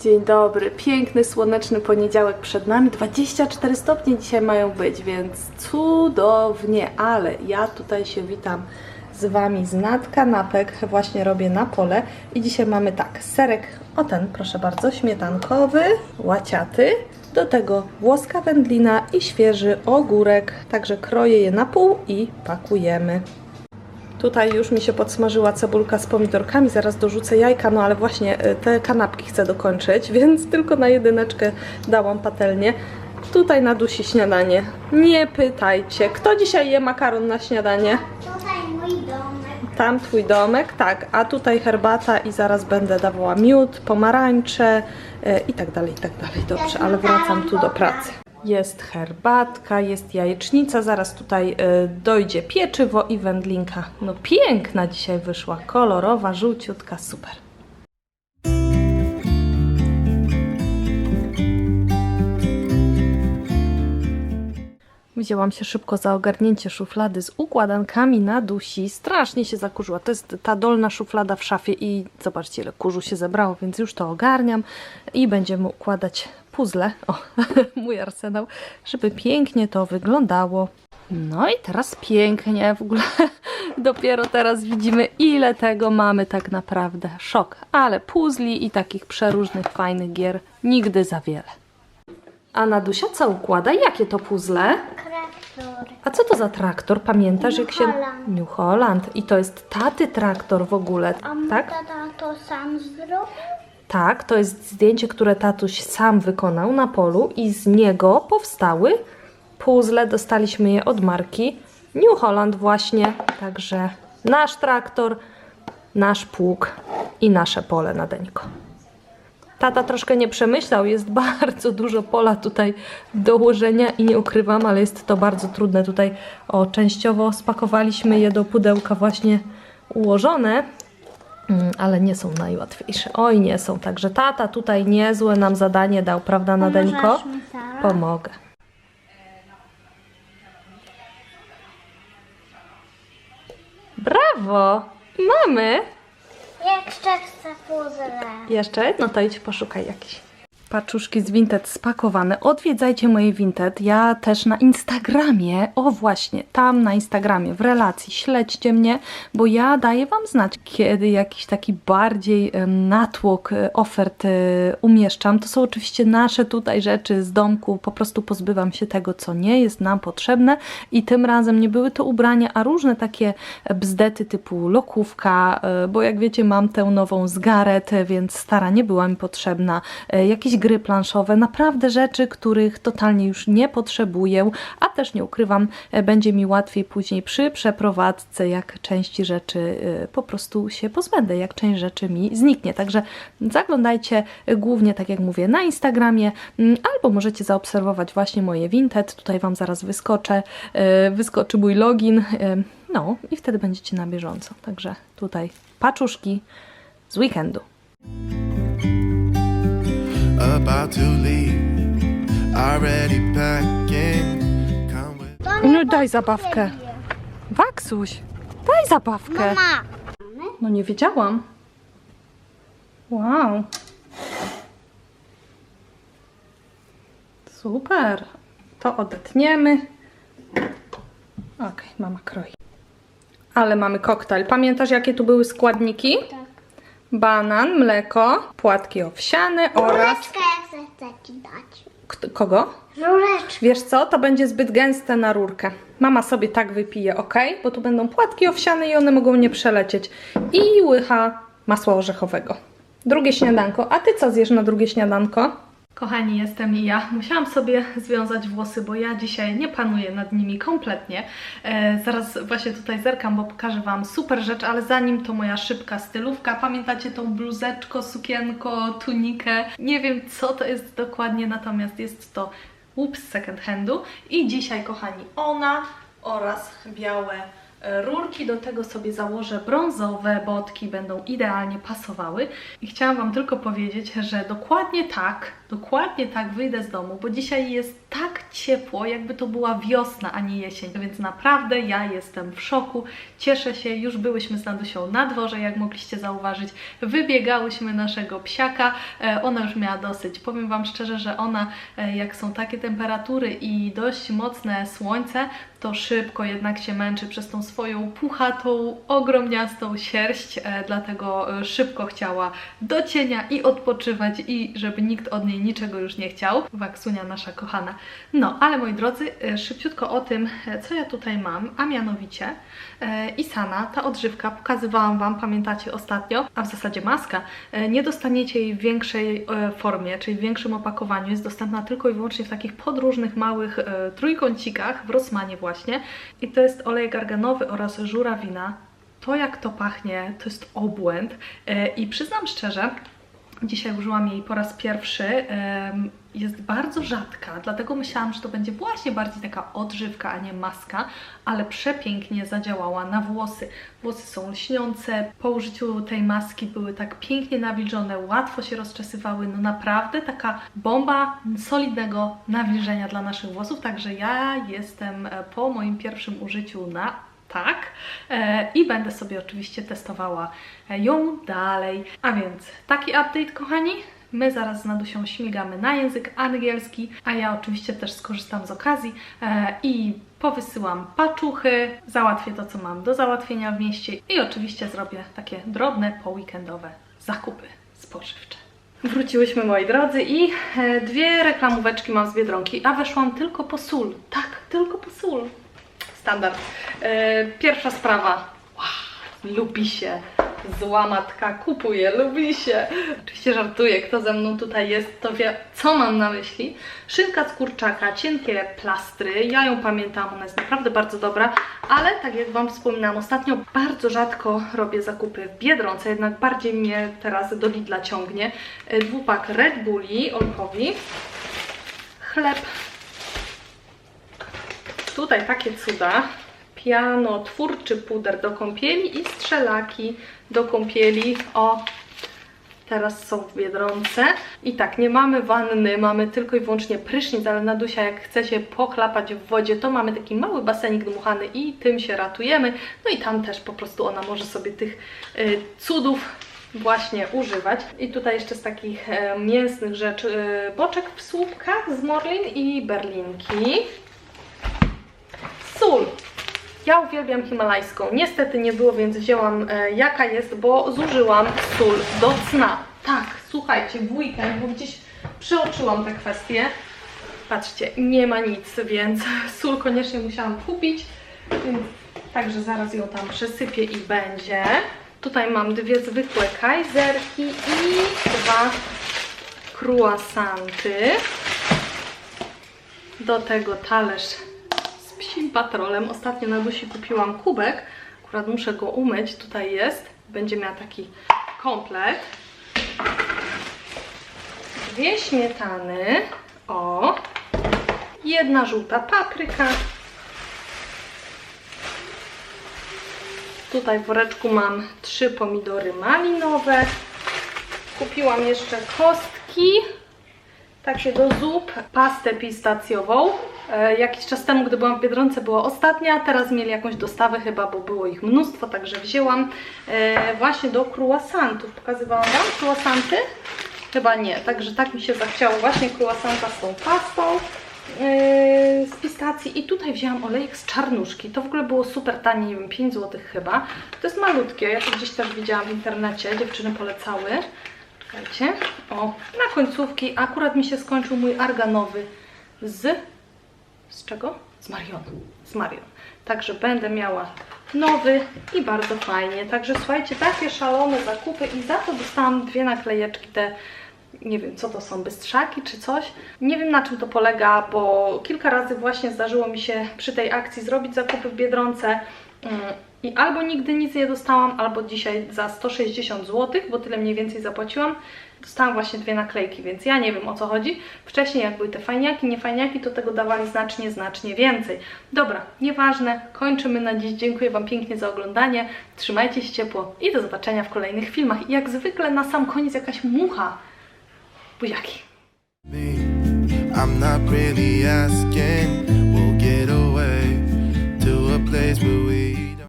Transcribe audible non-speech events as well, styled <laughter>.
Dzień dobry, piękny, słoneczny poniedziałek przed nami. 24 stopnie dzisiaj mają być, więc cudownie, ale ja tutaj się witam z Wami z nad kanapek, właśnie robię na pole i dzisiaj mamy tak, serek, o ten proszę bardzo, śmietankowy, łaciaty, do tego włoska wędlina i świeży ogórek, także kroję je na pół i pakujemy. Tutaj już mi się podsmażyła cebulka z pomidorkami, zaraz dorzucę jajka, no ale właśnie y, te kanapki chcę dokończyć, <laughs> więc tylko na jedyneczkę dałam patelnię. Tutaj na dusi śniadanie. Nie pytajcie, kto dzisiaj je makaron na śniadanie? Tutaj mój domek. Tam twój domek, tak, a tutaj herbata i zaraz będę dawała miód, pomarańcze y, i tak dalej, i tak dalej. Dobrze, ale wracam tu do pracy. Jest herbatka, jest jajecznica, zaraz tutaj y, dojdzie pieczywo i wędlinka. No piękna dzisiaj wyszła, kolorowa, żółciutka, super. Wzięłam się szybko za ogarnięcie szuflady z układankami na dusi. Strasznie się zakurzyła. To jest ta dolna szuflada w szafie i zobaczcie ile kurzu się zebrało, więc już to ogarniam i będziemy układać puzzle. O, <laughs> mój arsenał, żeby pięknie to wyglądało. No i teraz pięknie, w ogóle <laughs> dopiero teraz widzimy ile tego mamy tak naprawdę. Szok, ale puzli i takich przeróżnych fajnych gier nigdy za wiele. A Nadusia co układa? Jakie to puzzle? Traktor. A co to za traktor? Pamiętasz jak New się... Holland. New Holland. I to jest taty traktor w ogóle, A mój tak? tata to sam zrobił? Tak, to jest zdjęcie, które tatuś sam wykonał na polu i z niego powstały puzzle. Dostaliśmy je od marki New Holland właśnie. Także nasz traktor, nasz pług i nasze pole na deńko. Tata troszkę nie przemyślał, jest <laughs> bardzo dużo pola tutaj do ułożenia i nie ukrywam, ale jest to bardzo trudne. Tutaj o, częściowo spakowaliśmy je do pudełka właśnie ułożone, ale nie są najłatwiejsze. Oj, nie są. Także tata tutaj niezłe nam zadanie dał, prawda, Nadeńko? Teraz? Pomogę. Brawo! Mamy! Jeszcze chcę puzzle. Jeszcze? No to idź poszukaj jakiś. Paczuszki z Vinted spakowane. Odwiedzajcie moje Vinted. Ja też na Instagramie, o właśnie, tam na Instagramie, w relacji, śledźcie mnie, bo ja daję Wam znać, kiedy jakiś taki bardziej natłok e, ofert e, umieszczam. To są oczywiście nasze tutaj rzeczy z domku, po prostu pozbywam się tego, co nie jest nam potrzebne i tym razem nie były to ubrania, a różne takie bzdety typu lokówka, e, bo jak wiecie mam tę nową z Gareth, e, więc stara nie była mi potrzebna, jakieś gry planszowe, naprawdę rzeczy, których totalnie już nie potrzebuję, a też nie ukrywam, e, będzie mi łatwiej później przy przeprowadzce, jak części rzeczy e, po prostu się pozbędę, jak część rzeczy mi zniknie. Także zaglądajcie e, głównie, tak jak mówię, na Instagramie, mm, albo możecie zaobserwować właśnie moje Vinted, tutaj Wam zaraz wyskoczę, wyskoczy mój login, no i wtedy będziecie na bieżąco. Także tutaj paczuszki z weekendu. About to leave. Already packing. Come with No daj zabawkę. Waksuś, daj zabawkę. Mama. No nie wiedziałam. Wow. Super. To odetniemy. Okej, mama kroi. Ale mamy koktajl. Pamiętasz jakie tu były składniki? Tak. Banan, mleko, płatki owsiane oraz... Żureczkę jak chcę ci dać. Kto- Kogo? Żureczkę. Wiesz co, to będzie zbyt gęste na rurkę. Mama sobie tak wypije, ok? Bo tu będą płatki owsiane i one mogą nie przelecieć. I łycha masła orzechowego. Drugie śniadanko. A ty co zjesz na drugie śniadanko? Kochani, jestem i ja. Musiałam sobie związać włosy, bo ja dzisiaj nie panuję nad nimi kompletnie. E, zaraz właśnie tutaj zerkam, bo pokażę Wam super rzecz, ale zanim to moja szybka stylówka. Pamiętacie tą bluzeczko, sukienko, tunikę? Nie wiem co to jest dokładnie, natomiast jest to łup z second handu. I dzisiaj, kochani, ona oraz białe rurki. Do tego sobie założę brązowe botki, będą idealnie pasowały. I chciałam Wam tylko powiedzieć, że dokładnie tak, dokładnie tak wyjdę z domu, bo dzisiaj jest tak ciepło, jakby to była wiosna, a nie jesień. Więc naprawdę ja jestem w szoku. Cieszę się, już byłyśmy z Nadusią na dworze, jak mogliście zauważyć. Wybiegałyśmy naszego psiaka. E, Ona już miała dosyć. Powiem Wam szczerze, że ona, e, jak są takie temperatury i dość mocne słońce, to szybko jednak się męczy przez tą swoją puchatą, ogromniastą sierść, e, dlatego szybko chciała do cienia i odpoczywać i żeby nikt od niej niczego już nie chciał. Waksunia nasza kochana. No, ale moi drodzy, e, szybciutko o tym, e, co ja tutaj mam, a mianowicie e, Isana, ta odżywka, pokazywałam Wam, pamiętacie ostatnio, a w zasadzie maska, nie dostaniecie jej w większej formie, czyli w większym opakowaniu, jest dostępna tylko i wyłącznie w takich podróżnych małych trójkącikach, w Rossmanie właśnie. I to jest olej arganowy oraz żurawina. To jak to pachnie, to jest obłęd. I przyznam szczerze, Dzisiaj użyłam jej po raz pierwszy. Jest bardzo rzadka, dlatego myślałam, że to będzie właśnie bardziej taka odżywka, a nie maska, ale przepięknie zadziałała na włosy. Włosy są lśniące, po użyciu tej maski były tak pięknie nawilżone, łatwo się rozczesywały. No naprawdę taka bomba solidnego nawilżenia dla naszych włosów, także ja jestem e, po moim pierwszym użyciu na tak. E, I będę sobie oczywiście testowała ją dalej. A więc taki update, kochani. My zaraz z Nadusią śmigamy na język angielski, a ja oczywiście też skorzystam z okazji e, i powysyłam paczuchy, załatwię to, co mam do załatwienia w mieście i oczywiście zrobię takie drobne, poweekendowe zakupy spożywcze. Wróciłyśmy, moi drodzy, i e, dwie reklamóweczki mam z Biedronki, a weszłam tylko po sól. Tak, tylko po sól. Standard. E, pierwsza sprawa. Lubi się. Zła matka kupuje, lubi się. Oczywiście żartuję, kto ze mną tutaj jest, to wie, co mam na myśli. Szynka z kurczaka, cienkie plastry. Ja ją pamiętam, ona jest naprawdę bardzo dobra, ale tak jak Wam wspominałam ostatnio, bardzo rzadko robię zakupy w Biedronce, jednak bardziej mnie teraz do Lidla ciągnie. E, Dwupak Red Bulli, Olkowi. Chleb Tutaj takie cuda. Piano, twórczy puder do kąpieli i strzelaki do kąpieli. O, teraz są w Biedronce. I tak, nie mamy wanny, mamy tylko i wyłącznie prysznic, ale Nadusia jak chce się pochlapać w wodzie, to mamy taki mały basenik dmuchany i tym się ratujemy. No i tam też po prostu ona może sobie tych y, cudów właśnie używać. I tutaj jeszcze z takich e, mięsnych rzeczy y, boczek w słupkach z Morlin i berlinki. Sól. Ja uwielbiam himalajską. Niestety nie było, więc wzięłam e, jaka jest, bo zużyłam sól do cna. Tak, słuchajcie, w weekend, bo gdzieś przeoczyłam tę kwestię. Patrzcie, nie ma nic, więc <laughs> sól koniecznie musiałam kupić. Także zaraz ją tam przesypię i będzie. Tutaj mam dwie zwykłe kajzerki i dwa croissanty. Do tego talerz psim patrolem. Ostatnio na Dusi kupiłam kubek. Akurat muszę go umyć. Tutaj jest. Będzie miała taki komplet. Dwie śmietany. O. Jedna żółta papryka. Tutaj w woreczku mam trzy pomidory malinowe. Kupiłam jeszcze kostki takie do zup, pastę pistacjową. E, jakiś czas temu, gdy byłam w Biedronce, była ostatnia, teraz mieli jakąś dostawę chyba, bo było ich mnóstwo, także wzięłam e, właśnie do croissantów. Pokazywałam Wam croissanty? Chyba nie, także tak mi się zachciało właśnie croissanta z tą pastą e, z pistacji i tutaj wzięłam olejek z czarnuszki. To w ogóle było super tanie, nie wiem, 5 zł chyba. To jest malutkie, ja to gdzieś też widziałam w internecie, dziewczyny polecały. Czekajcie. O, na końcówki akurat mi się skończył mój arganowy z... Z czego? Z Marion. Z Marion. Także będę miała nowy i bardzo fajnie. Także słuchajcie, takie szalone zakupy i za to dostałam dwie naklejeczki, te nie wiem co to są, bystrzaki czy coś. Nie wiem na czym to polega, bo kilka razy właśnie zdarzyło mi się przy tej akcji zrobić zakupy w Biedronce mm, i albo nigdy nic nie dostałam, albo dzisiaj za 160 zł, bo tyle mniej więcej zapłaciłam, dostałam właśnie dwie naklejki, więc ja nie wiem o co chodzi. Wcześniej jak były te fajniaki, nie fajniaki, to tego dawali znacznie, znacznie więcej. Dobra, nieważne, kończymy na dziś. Dziękuję Wam pięknie za oglądanie. Trzymajcie się ciepło i do zobaczenia w kolejnych filmach. I jak zwykle na sam koniec jakaś mucha. Buziaki. I'm not really asking. We'll get away to a place where we